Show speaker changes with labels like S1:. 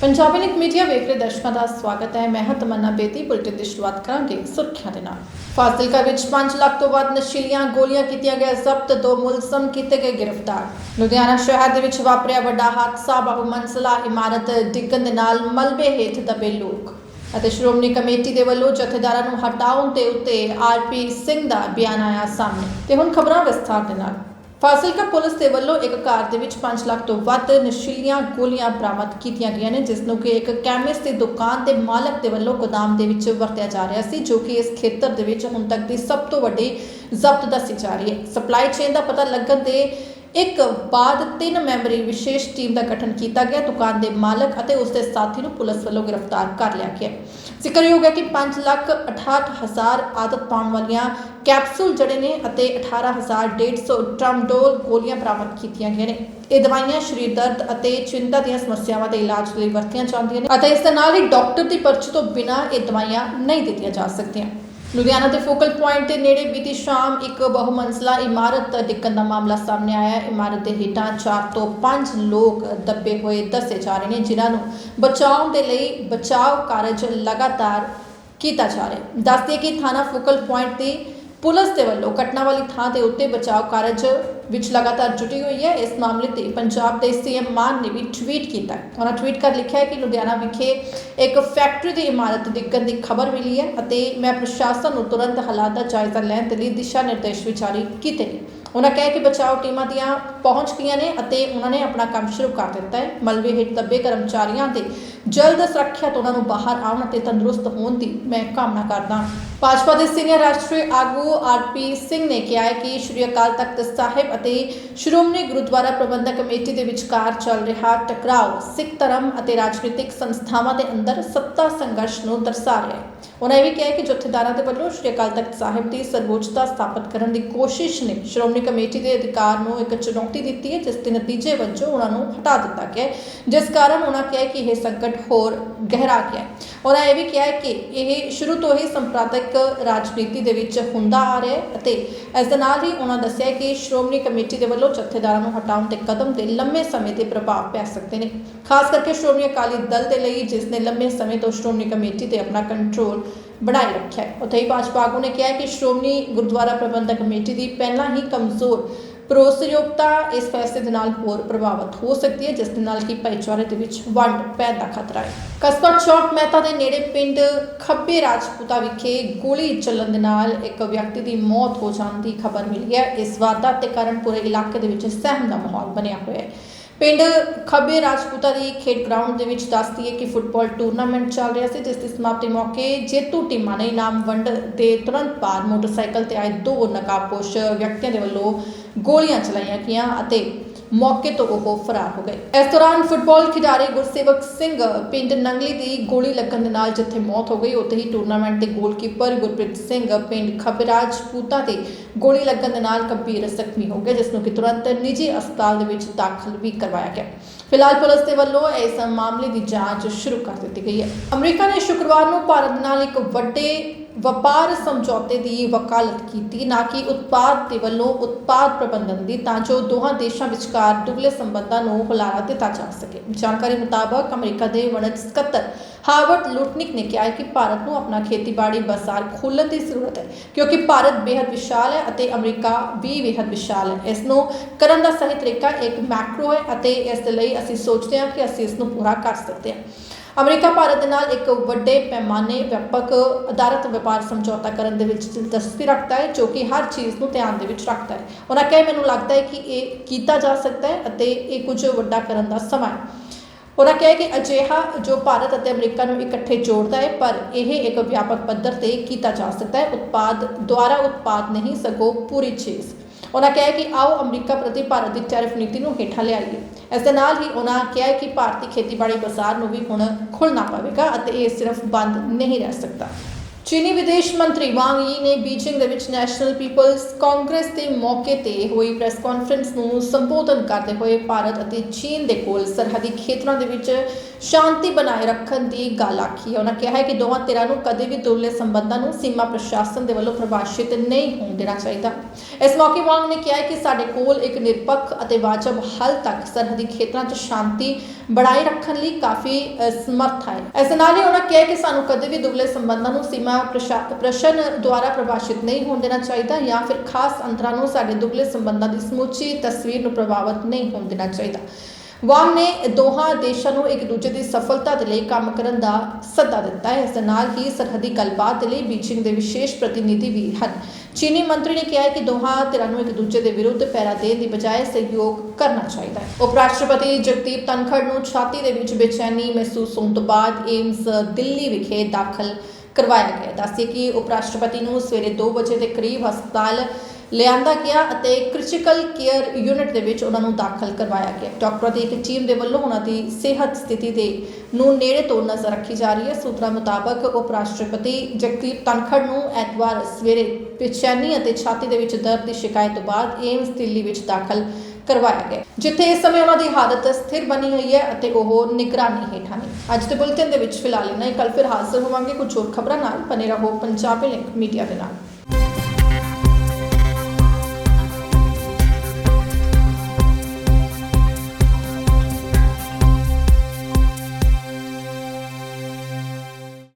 S1: ਪੰਜਾਬੀ ਨਿਕ ਮੀਡੀਆ ਵੇਖ ਰਹੇ ਦਰਸ਼ਕਾਂ ਦਾ ਸਵਾਗਤ ਹੈ। ਮੈਂ ਹਾਂ ਤਮੰਨਾ ਬੇਦੀ। ਬੁਲਟਨ ਦੀ ਸ਼ੁਰੂਆਤ ਕਰਾਂਗੇ ਸੁਰਖੀਆਂ ਦੇ ਨਾਲ। ਫਾਜ਼ਿਲਕਾ ਵਿੱਚ 5 ਲੱਖ ਤੋਂ ਵੱਧ ਨਸ਼ੀਲੀਆਂ ਗੋਲੀਆਂ ਕੀਤੀਆਂ ਗਏ ਜ਼ਬਤ ਦੋ ਮੁਲਜ਼ਮ ਕੀਤੇ ਗਏ ਗ੍ਰਿਫਤਾਰ। ਲੁਧਿਆਣਾ ਸ਼ਹਿਰ ਦੇ ਵਿੱਚ ਵਾਪਰਿਆ ਵੱਡਾ ਹਾਦਸਾ। ਬਹੁ ਇਮਾਰਤ ਡਿੱਗਣ ਦੇ ਨਾਲ ਮਲਬੇ ਹੇਠ ਦਬੇ ਲੋਕ। ਅਤੇ ਸ਼੍ਰੋਮਣੀ ਕਮੇਟੀ ਦੇ ਵੱਲੋਂ ਜਥੇਦਾਰਾਂ ਨੂੰ ਹਟਾਉਣ ਦੇ ਉੱਤੇ ਆਰਪੀ ਸਿੰਘ ਦਾ ਬਿਆਨ ਆਇਆ ਸਾਹਮਣੇ। ਤੇ ਹੁਣ ਖਬਰਾਂ ਵਿਸਥਾਰ ਦੇ ਨਾਲ। ਫਾਜ਼ਿਲਕਾ ਪੁਲਿਸ ਦੇ ਵੱਲੋਂ ਇੱਕ ਕਾਰ ਦੇ ਵਿੱਚ 5 ਲੱਖ ਤੋਂ ਵੱਧ ਨਸ਼ੀਲੀਆਂ ਗੋਲੀਆਂ ਬਰਾਮਦ ਕੀਤੀਆਂ ਗਈਆਂ ਨੇ, ਜਿਸ ਨੂੰ ਕਿ ਇੱਕ ਕੈਮਿਸਟ ਦੀ ਦੁਕਾਨ ਦੇ ਮਾਲਕ ਦੇ ਵੱਲੋਂ ਗੋਦਾਮ ਦੇ ਵਿੱਚ ਵਰਤਿਆ ਜਾ ਰਿਹਾ ਸੀ, ਜੋ ਕਿ ਇਸ ਖੇਤਰ ਦੇ ਵਿੱਚ ਹੁਣ ਤੱਕ ਦੀ ਸਭ ਤੋਂ ਵੱਡੀ ਜ਼ਬਤ ਦੱਸੀ ਜਾ ਰਹੀ ਹੈ। ਸਪਲਾਈ ਚੇਨ ਦਾ ਪਤਾ ਲੱਗਣ ਦੇ ਇੱਕ ਬਾਅਦ ਤਿੰਨ ਮੈਂਬਰੀ ਵਿਸ਼ੇਸ਼ ਟੀਮ ਦਾ ਗਠਨ ਕੀਤਾ ਗਿਆ। ਦੁਕਾਨ ਦੇ ਮਾਲਕ ਅਤੇ ਉਸ ਦੇ ਸਾਥੀ ਨੂੰ ਪੁਲਿਸ ਵੱਲੋਂ ਗ੍ਰਿਫਤਾਰ ਕਰ ਲਿਆ ਗਿਆ। ਜ਼ਿਕਰਯੋਗ ਹੈ ਕਿ 5 ਲੱਖ 68 ਹਜ਼ਾਰ ਆਦਤ ਪਾਉਣ ਵਾਲੀਆਂ ਕੈਪਸੂਲ ਜੜੇ ਨੇ ਅਤੇ 18150 ਟ੍ਰਾਮਡੋਲ ਗੋਲੀਆਂ ਬਰਾਮਦ ਕੀਤੀਆਂ ਗਈਆਂ ਨੇ। ਇਹ ਦਵਾਈਆਂ ਸਰੀਰ ਦਰਦ ਅਤੇ ਚਿੰਤਾ ਦੀਆਂ ਸਮੱਸਿਆਵਾਂ ਦੇ ਇਲਾਜ ਲਈ ਵਰਤੀਆਂ ਜਾਂਦੀਆਂ ਨੇ ਅਤੇ ਇਸ ਦੇ ਨਾਲ ਹੀ ਡਾਕਟਰ ਦੀ ਪਰਚੀ ਤੋਂ ਬਿਨਾਂ ਇਹ ਦਵਾਈਆਂ ਨਹੀਂ ਦਿੱਤੀਆਂ ਜਾ ਸਕਦੀਆਂ। ਲੁਧਿਆਣਾ ਦੇ ਫੋਕਲ ਪੁਆਇੰਟ ਦੇ ਨੇੜੇ ਬੀਤੀ ਸ਼ਾਮ ਇੱਕ ਬਹੁਮੰਜ਼ਲਾ ਇਮਾਰਤ ਡਿੱਗਣ ਦਾ ਮਾਮਲਾ ਸਾਹਮਣੇ ਆਇਆ ਹੈ। ਇਮਾਰਤ ਦੇ ਹੇਠਾਂ 4 ਤੋਂ 5 ਲੋਕ ਦੱਬੇ ਹੋਏ ਦੱਸੇ ਜਾ ਰਹੇ ਨੇ, ਜਿਨ੍ਹਾਂ ਨੂੰ ਬਚਾਉਣ ਦੇ ਲਈ ਬਚਾਅ ਕਾਰਜ ਲਗਾਤਾਰ ਕੀਤਾ ਜਾ ਰਿਹਾ ਹੈ। ਦੱਸਦੇ ਕਿ ਥਾਣਾ ਫੋਕਲ ਪੁਆਇੰਟ ਦੀ ਪੁਲਿਸ ਦੇ ਵੱਲੋਂ ਘਟਨਾ ਵਾਲੀ ਥਾਂ ਦੇ ਉੱਤੇ ਬਚਾਓ ਕਾਰਜ ਵਿੱਚ ਲਗਾਤਾਰ ਜੁਟੀ ਹੋਈ ਹੈ। ਇਸ ਮਾਮਲੇ ਤੇ ਪੰਜਾਬ ਦੇ ਸੀਐਮ ਮਾਨ ਨੇ ਵੀ ਟਵੀਟ ਕੀਤਾ। ਉਹਨਾਂ ਟਵੀਟ ਕਰ ਲਿਖਿਆ ਹੈ ਕਿ ਲੁਧਿਆਣਾ ਵਿਖੇ ਇੱਕ ਫੈਕਟਰੀ ਦੀ ਇਮਾਰਤ ਡਿੱਗਣ ਦੀ ਖਬਰ ਮਿਲੀ ਹੈ ਅਤੇ ਮੈਂ ਪ੍ਰਸ਼ਾਸਨ ਨੂੰ ਤੁਰੰਤ ਹਾਲਾਤ ਦਾ ਜਾਇਜ਼ਾ ਲੈਣ ਦੇ ਲਈ ਦਿਸ਼ਾ ਨਿਰਦੇਸ਼ ਵੀ ਜਾਰੀ ਕੀਤੇ ਨੇ। ਉਹਨਾਂ ਕਹਿ ਕਿ ਬਚਾਓ ਟੀਮਾਂ ਦੀਆਂ ਪਹੁੰਚ ਗਈਆਂ ਨੇ ਅਤੇ ਉਹਨਾਂ ਨੇ ਆਪਣਾ ਕੰਮ ਸ਼ੁਰੂ ਕਰ ਦਿੱਤਾ ਹੈ। ਮਲਬੇ ਹੇਠ ਦੱਬੇ ਕਰਮਚਾਰੀਆਂ ਦੇ ਜਲਦ ਸੁਰੱਖਿਅਤ ਉਹਨਾਂ ਨੂੰ ਬਾਹਰ ਆਉਣ ਅਤੇ ਤੰਦਰੁਸਤ ਹੋਣ ਦੀ ਮੈਂ ਕਾਮਨਾ ਕਰਦਾ ਹਾਂ। ਭਾਜਪਾ ਦੇ ਸੀਨੀਅਰ ਰਾਸ਼ਟਰੀ ਆਗੂ ਆਰਪੀ ਸਿੰਘ ਨੇ ਕਿਹਾ ਹੈ ਕਿ ਸ਼੍ਰੀ ਅਕਾਲ ਤਖਤ ਸਾਹਿਬ ਅਤੇ ਸ਼੍ਰੋਮਣੀ ਗੁਰਦੁਆਰਾ ਪ੍ਰਬੰਧਕ ਕਮੇਟੀ ਦੇ ਵਿਚਕਾਰ ਚੱਲ ਰਿਹਾ ਟਕਰਾਓ ਸਿੱਖ ਧਰਮ ਅਤੇ ਰਾਜਨੀਤਿਕ ਸੰਸਥਾਵਾਂ ਦੇ ਅੰਦਰ ਸੱਤਾ ਸੰਘਰਸ਼ ਨੂੰ ਦਰਸਾ ਰਿਹਾ ਹੈ ਉਹਨਾਂ ਇਹ ਵੀ ਕਿਹਾ ਕਿ ਜਥੇਦਾਰਾਂ ਦੇ ਵੱਲੋਂ ਸ਼੍ਰੀ ਅਕਾਲ ਤਖਤ ਸਾਹਿਬ ਦੀ ਸਰਵਉੱਚਤਾ ਸਥਾਪਿਤ ਕਰਨ ਦੀ ਕੋਸ਼ਿਸ਼ ਨੇ ਸ਼੍ਰੋਮਣੀ ਕਮੇਟੀ ਦੇ ਅਧਿਕਾਰ ਨੂੰ ਇੱਕ ਚੁਣੌਤੀ ਦਿੱਤੀ ਹੈ ਜਿਸ ਦੇ ਨਤੀਜੇ ਵਜੋਂ ਉਹਨਾਂ ਨੂੰ ਹਟਾ ਦਿੱਤਾ ਗਿਆ ਹੈ, ਜਿਸ ਕਾਰਨ ਉਹਨਾਂ ਕਿਹਾ ਕਿ ਇਹ ਸੰਕਟ ਹੋਰ ਗਹਿਰਾ ਗਿਆ ਹੈ। ਉਹਨਾਂ ਇਹ ਵੀ ਕਿਹਾ ਕਿ ਇਹ ਸ਼ੁਰੂ ਤੋਂ ਹੀ ਸੰਪਰਦਾਇਕ ਰਾਜਨੀਤੀ ਦੇ ਵਿੱਚ ਹੁੰਦਾ ਆ ਰਿਹਾ ਹੈ ਅਤੇ ਇਸ ਦੇ ਨਾਲ ਹੀ ਉਹਨਾਂ ਦੱਸਿਆ ਕਿ ਸ਼੍ਰੋਮਣੀ ਕਮੇਟੀ ਦੇ ਵੱਲੋਂ ਜਥੇਦਾਰਾਂ ਨੂੰ ਹਟਾਉਣ ਦੇ ਕਦਮ ਤੇ ਲੰਮੇ ਸਮੇਂ ਦੇ ਪ੍ਰਭਾਵ ਪੈ ਸਕਦੇ ਨੇ। ਖਾਸ ਕਰਕੇ ਸ਼੍ਰੋਮਣੀ ਅਕਾਲੀ ਦਲ ਦੇ ਲਈ ਜਿਸ ਨੇ ਲੰਮੇ ਸਮੇਂ ਤੋਂ ਸ਼੍ਰੋਮਣੀ ਕਮੇਟੀ ਤੇ ਆਪਣਾ ਕੰਟਰੋਲ ਬਣਾਈ ਰੱਖਿਆ ਹੈ। ਉੱਥੇ ਹੀ ਭਾਜਪਾ ਆਗੂ ਨੇ ਕਿਹਾ ਕਿ ਸ਼੍ਰੋਮਣੀ ਗੁਰਦੁਆਰਾ ਪ੍ਰਬੰਧਕ ਕਮੇਟੀ ਦੀ ਪਹਿਲਾਂ ਹੀ ਕਮਜ਼ੋਰ ਭਰੋਸੇਯੋਗਤਾ ਇਸ ਫੈਸਲੇ ਦੇ ਨਾਲ ਹੋਰ ਪ੍ਰਭਾਵਿਤ ਹੋ ਸਕਦੀ ਹੈ, ਜਿਸ ਦੇ ਨਾਲ ਕਿ ਭਾਈਚਾਰੇ ਦੇ ਵਿੱਚ ਵੰਡ ਪੈਣ ਦਾ ਖਤਰਾ ਹੈ। ਕਸਬਾ ਚੌਕ ਮਹਿਤਾ ਦੇ ਨੇੜੇ ਪਿੰਡ ਖੱਬੇ ਰਾਜਪੂਤਾ ਵਿਖੇ ਗੋਲੀ ਚੱਲਣ ਦੇ ਨਾਲ ਇੱਕ ਵਿਅਕਤੀ ਦੀ ਮੌਤ ਹੋ ਜਾਣ ਦੀ ਖਬਰ ਮਿਲੀ ਹੈ। ਇਸ ਵਾਰਦਾਤ ਦੇ ਕਾਰਨ ਪੂਰੇ ਇਲਾਕੇ ਦੇ ਵਿੱਚ ਸਹਿਮ ਦਾ ਮਾਹੌਲ ਬਣਿਆ ਹੋਇਆ ਹੈ। ਪਿੰਡ ਖੱਬੇ ਰਾਜਪੂਤਾ ਦੀ ਖੇਡ ਗਰਾਊਂਡ ਦੇ ਵਿੱਚ ਦੱਸਦੀ ਹੈ ਕਿ ਫੁੱਟਬਾਲ ਟੂਰਨਾਮੈਂਟ ਚੱਲ ਰਿਹਾ ਸੀ, ਜਿਸ ਦੀ ਸਮਾਪਤੀ ਮੌਕੇ ਜੇਤੂ ਟੀਮਾਂ ਨੇ ਇਨਾਮ ਵੰਡ ਦੇ ਤੁਰੰਤ ਬਾਅਦ ਮੋਟਰਸਾਈਕਲ ਤੇ ਆਏ ਦੋ ਨਕਾਬਪੋਸ਼ ਵਿਅਕਤੀਆਂ ਦੇ ਵੱਲੋਂ ਗੋਲੀਆਂ ਚਲਾਈਆਂ ਗਈਆਂ ਅਤੇ ਮੌਕੇ ਤੋਂ ਉਹ ਫਰਾਰ ਹੋ ਗਏ। ਇਸ ਦੌਰਾਨ ਫੁੱਟਬਾਲ ਖਿਡਾਰੀ ਗੁਰਸੇਵਕ ਸਿੰਘ ਪਿੰਡ ਨੰਗਲੀ ਦੀ ਗੋਲੀ ਲੱਗਣ ਦੇ ਨਾਲ ਜਿੱਥੇ ਮੌਤ ਹੋ ਗਈ, ਉੱਥੇ ਹੀ ਟੂਰਨਾਮੈਂਟ ਦੇ ਗੋਲਕੀਪਰ ਗੁਰਪ੍ਰੀਤ ਸਿੰਘ ਪਿੰਡ ਖਬਰਾਜ ਪੂਤਾ ਤੇ ਗੋਲੀ ਲੱਗਣ ਦੇ ਨਾਲ ਗੰਭੀਰ ਜ਼ਖਮੀ ਹੋ ਗਏ, ਜਿਸ ਨੂੰ ਕਿ ਤੁਰੰਤ ਨਿੱਜੀ ਹਸਪਤਾਲ ਦੇ ਵਿੱਚ ਦਾਖਲ ਵੀ ਕਰਵਾਇਆ ਗਿਆ। ਫਿਲਹਾਲ ਪੁਲਿਸ ਦੇ ਵੱਲੋਂ ਇਸ ਮਾਮਲੇ ਦੀ ਜਾਂਚ ਸ਼ੁਰੂ ਕਰ ਦਿੱਤੀ ਗਈ ਹੈ। ਅਮਰੀਕਾ ਨੇ ਸ਼ੁੱਕਰਵਾਰ ਨੂੰ ਭਾਰਤ ਨਾਲ ਇੱਕ ਵੱਡੇ ਵਪਾਰ ਸਮਝੌਤੇ ਦੀ ਵਕਾਲਤ ਕੀਤੀ, ਨਾ ਕਿ ਉਤਪਾਦ ਦੇ ਵੱਲੋਂ ਉਤਪਾਦ ਪ੍ਰਬੰਧਨ ਦੀ, ਤਾਂ ਜੋ ਦੋਹਾਂ ਦੇਸ਼ਾਂ ਵਿਚਕਾਰ ਦੁਗਲੇ ਸੰਬੰਧਾਂ ਨੂੰ ਹੁਲਾਰਾ ਦਿੱਤਾ ਜਾ ਸਕੇ। ਜਾਣਕਾਰੀ ਮੁਤਾਬਕ ਅਮਰੀਕਾ ਦੇ ਵਣਜ ਸਕੱਤਰ ਹਾਰਵਰਡ ਲੁਟਨਿਕ ਨੇ ਕਿਹਾ ਕਿ ਭਾਰਤ ਨੂੰ ਆਪਣਾ ਖੇਤੀਬਾੜੀ ਬਾਜ਼ਾਰ ਖੋਲ੍ਹਣ ਦੀ ਜ਼ਰੂਰਤ ਹੈ, ਕਿਉਂਕਿ ਭਾਰਤ ਬੇहद ਵਿਸ਼ਾਲ ਹੈ ਅਤੇ ਅਮਰੀਕਾ ਵੀ ਬੇहद ਵਿਸ਼ਾਲ ਹੈ। ਇਸ ਨੂੰ ਕਰਨ ਦਾ ਸਹੀ ਤਰੀਕਾ ਇੱਕ ਮੈਕਰੋ ਹੈ ਅਤੇ ਇਸ ਦੇ ਲਈ ਅਸੀਂ ਸੋਚਦੇ ਹਾਂ ਕਿ ਅਸੀਂ ਇਸ ਨੂੰ ਪੂਰਾ ਕਰ ਸਕਦੇ ਹਾਂ। ਅਮਰੀਕਾ ਭਾਰਤ ਦੇ ਨਾਲ ਇੱਕ ਵੱਡੇ ਪੈਮਾਨੇ ਵਿਆਪਕ ਅਦਾਲਤ ਵਪਾਰ ਸਮਝੌਤਾ ਕਰਨ ਦੇ ਵਿੱਚ ਦਿਲਚਸਪੀ ਰੱਖਦਾ ਹੈ, ਜੋ ਕਿ ਹਰ ਚੀਜ਼ ਨੂੰ ਧਿਆਨ ਦੇ ਵਿੱਚ ਰੱਖਦਾ ਹੈ। ਉਹਨਾਂ ਕਹੇ, ਮੈਨੂੰ ਲੱਗਦਾ ਹੈ ਕਿ ਇਹ ਕੀਤਾ ਜਾ ਸਕਦਾ ਹੈ ਅਤੇ ਇਹ ਕੁਝ ਵੱਡਾ ਕਰਨ ਦਾ ਸਮਾਂ ਹੈ। ਉਹਨਾਂ ਕਿਹਾ ਕਿ ਅਜਿਹਾ ਜੋ ਭਾਰਤ ਅਤੇ ਅਮਰੀਕਾ ਨੂੰ ਇਕੱਠੇ ਜੋੜਦਾ ਹੈ, ਪਰ ਇਹ ਇੱਕ ਵਿਆਪਕ ਪੱਧਰ ਤੇ ਕੀਤਾ ਜਾ ਸਕਦਾ ਹੈ। ਉਤਪਾਦ ਦੁਆਰਾ ਉਤਪਾਦ ਨਹੀਂ ਸਕੋ ਪੂਰੀ ਚੀਜ਼। ਉਹਨਾਂ ਕਿਹਾ ਕਿ, ਆਓ, ਅਮਰੀਕਾ ਪ੍ਰਤੀ ਭਾਰਤ ਦੀ ਟੈਰਿਫ ਨੀਤੀ ਨੂੰ ਹੇਠਾਂ ਲਿਆਈਏ। ਇਸ ਦੇ ਨਾਲ ਹੀ ਉਹਨਾਂ ਕਿਹਾ ਕਿ ਭਾਰਤੀ ਖੇਤੀਬਾੜੀ ਬਾਜ਼ਾਰ ਨੂੰ ਵੀ ਹੁਣ ਖੁੱਲਣਾ ਪਵੇਗਾ ਅਤੇ ਇਹ ਸਿਰਫ ਬੰਦ ਨਹੀਂ ਰਹਿ ਸਕਦਾ। ਚੀਨੀ ਵਿਦੇਸ਼ ਮੰਤਰੀ ਵਾਂਗ ਯੀ ਨੇ ਬੀਜਿੰਗ ਦੇ ਵਿੱਚ ਨੈਸ਼ਨਲ ਪੀਪਲਸ ਕਾਂਗਰਸ ਦੇ ਮੌਕੇ ਤੇ ਹੋਈ ਪ੍ਰੈਸ ਕਾਨਫਰੰਸ ਨੂੰ ਸੰਬੋਧਨ ਕਰਦੇ ਹੋਏ ਭਾਰਤ ਅਤੇ ਚੀਨ ਦੇ ਕੋਲ ਸਰਹੱਦੀ ਖੇਤਰਾਂ ਦੇ ਵਿੱਚ ਸ਼ਾਂਤੀ ਬਣਾਏ ਰੱਖਣ ਦੀ ਗੱਲ ਆਖੀ ਹੈ। ਉਹਨਾਂ ਕਿਹਾ ਹੈ ਕਿ ਦੋਵਾਂ ਧਿਰਾਂ ਨੂੰ ਕਦੇ ਵੀ ਦੁਰਲੇ ਸੰਬੰਧਾਂ ਨੂੰ ਸੀਮਾ ਪ੍ਰਸ਼ਾਸਨ ਦੇ ਵੱਲੋਂ ਪ੍ਰਭਾਸ਼ਿਤ ਨਹੀਂ ਹੋਣ ਦੇਣਾ ਚਾਹੀਦਾ। ਇਸ ਮੌਕੇ ਵਾਂਗ ਨੇ ਕਿਹਾ ਕਿ ਸਾਡੇ ਕੋਲ ਇੱਕ ਨਿਰਪੱਖ ਅਤੇ ਵਾਜਬ ਹੱਲ ਤੱਕ ਸਰਹੱਦੀ ਖੇਤਰਾਂ 'ਚ ਸ਼ਾਂਤੀ ਬਣਾਈ ਰੱਖਣ ਲਈ ਕਾਫੀ ਸਮਰੱਥ ਹੈ। ਇਸ ਨਾਲ ਹੀ ਉਹਨਾਂ ਕਿਹਾ ਕਿ ਸਾਨੂੰ ਕਦੇ ਵੀ ਦੁਰਲੇ ਸੰਬੰਧਾਂ ਨੂੰ ਸੀਮਾ ਪ੍ਰਸ਼ਾ- ਪ੍ਰਸ਼ਨ ਦੁਆਰਾ ਪ੍ਰਭਾਸ਼ਿਤ ਨਹੀਂ ਹੋਣ ਦੇਣਾ ਚਾਹੀਦਾ ਜਾਂ ਫਿਰ ਖਾਸ ਅੰਤਰਾਂ ਨੂੰ ਸਾਡੇ ਦੁਰਲੇ ਸੰਬੰਧਾਂ ਦੀ ਸਮੁੱਚੀ ਤਸਵੀਰ ਨੂੰ ਪ੍ਰਭਾਵਿਤ ਨਹੀਂ ਹੋਣ ਦੇਣਾ ਚਾਹੀਦਾ। ਵਾਂਗ ਨੇ ਦੋਹਾਂ ਦੇਸ਼ਾਂ ਨੂੰ ਇੱਕ ਦੂਜੇ ਦੀ ਸਫਲਤਾ ਦੇ ਲਈ ਕੰਮ ਕਰਨ ਦਾ ਸੱਦਾ ਦਿੱਤਾ ਹੈ। ਇਸ ਦੇ ਨਾਲ ਹੀ ਸਰਹੱਦੀ ਗੱਲਬਾਤ ਦੇ ਲਈ ਬੀਜਿੰਗ ਦੇ ਵਿਸ਼ੇਸ਼ ਪ੍ਰਤੀਨਿਧੀ ਵੀ ਹਨ। ਚੀਨੀ ਮੰਤਰੀ ਨੇ ਕਿਹਾ ਹੈ ਕਿ ਦੋਹਾਂ ਧਿਰਾਂ ਨੂੰ ਇੱਕ ਦੂਜੇ ਦੇ ਵਿਰੁੱਧ ਪੈਰਾ ਦੇਣ ਦੀ ਬਜਾਏ ਸਹਿਯੋਗ ਕਰਨਾ ਚਾਹੀਦਾ ਹੈ। ਉਪ ਰਾਸ਼ਟਰਪਤੀ ਜਗਦੀਪ ਧਨਖੜ ਨੂੰ ਛਾਤੀ ਦੇ ਵਿੱਚ ਬੇਚੈਨੀ ਮਹਿਸੂਸ ਹੋਣ ਤੋਂ ਬਾਅਦ ਏਮਸ ਦਿੱਲੀ ਵਿਖੇ ਦਾਖਲ ਕਰਵਾਇਆ ਗਿਆ ਦੱਸਿਆ ਕਿ ਉਪ ਰਾਸ਼ਟਰਪਤੀ ਨੂੰ ਸਵੇਰੇ 2 ਵਜੇ ਦੇ ਕਰੀਬ ਹਸਪਤਾਲ ਲਿਆਂਦਾ ਗਿਆ ਅਤੇ ਕ੍ਰਿਟੀਕਲ ਕੇਅਰ ਯੂਨਿਟ ਦੇ ਵਿੱਚ ਉਹਨਾਂ ਨੂੰ ਦਾਖਲ ਕਰਵਾਇਆ ਗਿਆ। ਡਾਕਟਰਾਂ ਦੀ ਇੱਕ ਟੀਮ ਦੇ ਵੱਲੋਂ ਉਹਨਾਂ ਦੀ ਸਿਹਤ ਸਥਿਤੀ ਦੇ ਨੂੰ ਨੇੜੇ ਤੋਂ ਨਜ਼ਰ ਰੱਖੀ ਜਾ ਰਹੀ ਹੈ। ਸੂਤਰਾਂ ਮੁਤਾਬਕ ਉਪ ਰਾਸ਼ਟਰਪਤੀ ਜਗਦੀਪ ਧਨਖੜ ਨੂੰ ਐਤਵਾਰ ਸਵੇਰੇ ਬੇਚੈਨੀ ਅਤੇ ਛਾਤੀ ਦੇ ਵਿੱਚ ਦਰਦ ਦੀ ਸ਼ਿਕਾਇਤ ਤੋਂ ਬਾਅਦ ਏਮਸ ਦਿੱਲੀ ਵਿੱਚ ਦਾਖਲ ਕਰਵਾਇਆ ਗਿਆ। ਜਿੱਥੇ ਇਸ ਸਮੇਂ ਉਹਨਾਂ ਦੀ ਹਾਲਤ ਸਥਿਰ ਬਣੀ ਹੋਈ ਹੈ ਅਤੇ ਉਹ ਨਿਗਰਾਨੀ ਹੇਠਾਂ ਨੇ। ਅੱਜ ਦੇ ਬੁਲੇਟਿਨ ਦੇ ਵਿੱਚ ਫਿਲਹਾਲ ਇੰਨਾ ਹੀ। ਕੱਲ ਫਿਰ ਹਾਜ਼ਰ ਹੋਵਾਂਗੇ। ਕੁਝ ਹੋਰ ਖਬਰਾਂ ਨਾਲ। ਬਨੇ ਰਹੋ ਪੰਜਾਬੀ ਲਿੰਕ ਮੀਡੀਆ ਦੇ ਨਾਲ।